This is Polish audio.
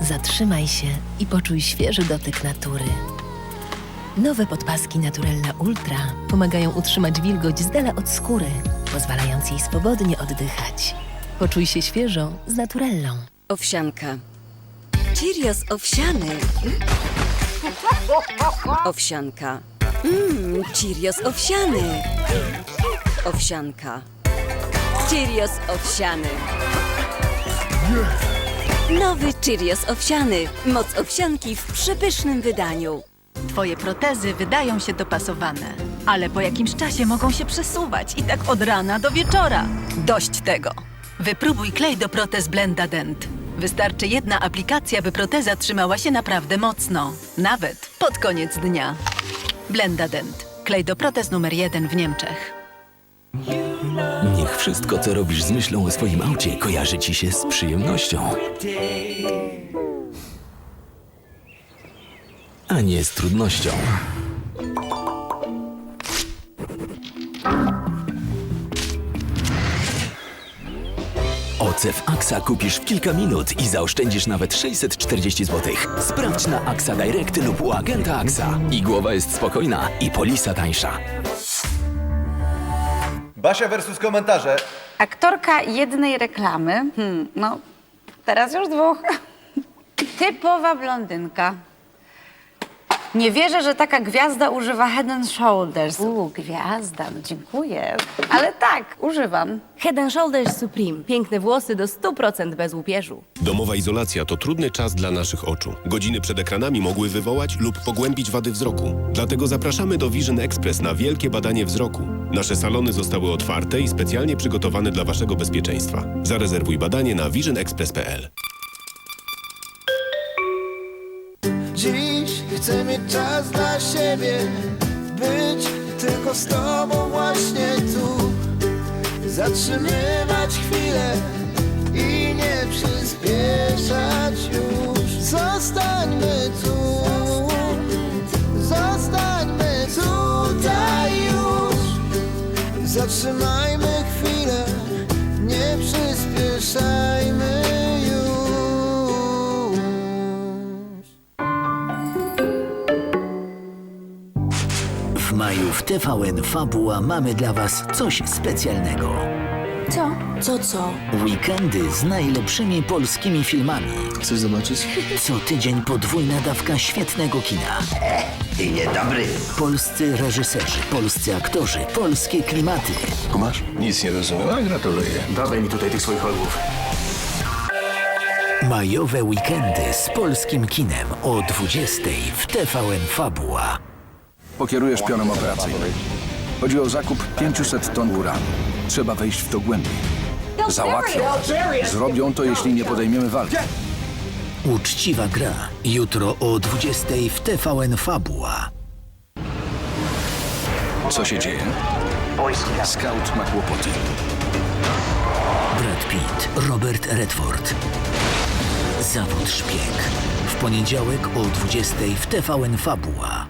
Zatrzymaj się i poczuj świeży dotyk natury. Nowe podpaski Naturella Ultra pomagają utrzymać wilgoć z dala od skóry, pozwalając jej swobodnie oddychać. Poczuj się świeżo z Naturellą. Owsianka. Cheerios owsiany. Owsianka. Mmm, Cheerios owsiany. Owsianka. Cheerios owsiany. Nowy Cheerios owsiany. Moc owsianki w przepysznym wydaniu. Twoje protezy wydają się dopasowane, ale po jakimś czasie mogą się przesuwać i tak od rana do wieczora. Dość tego. Wypróbuj klej do protez Blenda Dent. Wystarczy jedna aplikacja, by proteza trzymała się naprawdę mocno, nawet pod koniec dnia. Blenda Dent. Klej do protez numer jeden w Niemczech. Wszystko, co robisz z myślą o swoim aucie, kojarzy ci się z przyjemnością. A nie z trudnością. Ocew AXA kupisz w kilka minut i zaoszczędzisz nawet 640 zł. Sprawdź na AXA Direct lub u agenta AXA. I głowa jest spokojna, i polisa tańsza. Basia versus komentarze. Aktorka jednej reklamy, hmm, no teraz już dwóch. Typowa blondynka. Nie wierzę, że taka gwiazda używa Head and Shoulders. Uuu, gwiazda, no dziękuję. Ale tak, używam. Head and Shoulders Supreme. Piękne włosy do 100% bez łupieżu. Domowa izolacja to trudny czas dla naszych oczu. Godziny przed ekranami mogły wywołać lub pogłębić wady wzroku. Dlatego zapraszamy do Vision Express na wielkie badanie wzroku. Nasze salony zostały otwarte i specjalnie przygotowane dla Waszego bezpieczeństwa. Zarezerwuj badanie na visionexpress.pl. Chcę mieć czas dla siebie Być tylko z tobą właśnie tu. Zatrzymywać chwilę i nie przyspieszać już. Zostańmy tu Zostańmy tutaj już. Zatrzymajmy W TVN Fabuła mamy dla Was coś specjalnego. Co? Co, co? Weekendy z najlepszymi polskimi filmami. Chcesz zobaczyć? Co tydzień podwójna dawka świetnego kina. I niedobry Polscy reżyserzy, polscy aktorzy, polskie klimaty. Kumasz? Nic nie rozumiem, ale gratuluję. Dawaj mi tutaj tych swoich orłów Majowe weekendy z polskim kinem o 20 w TVN Fabuła. Pokierujesz pionem operacyjnym. Chodzi o zakup 500 ton uranu. Trzeba wejść w to głębiej. Załatwią. Zrobią to, jeśli nie podejmiemy walki. Uczciwa gra. Jutro o 20 w TVN Fabuła. Co się dzieje? Scout ma kłopoty. Brad Pitt, Robert Redford. Zawód szpieg. W poniedziałek o 20 w TVN Fabuła.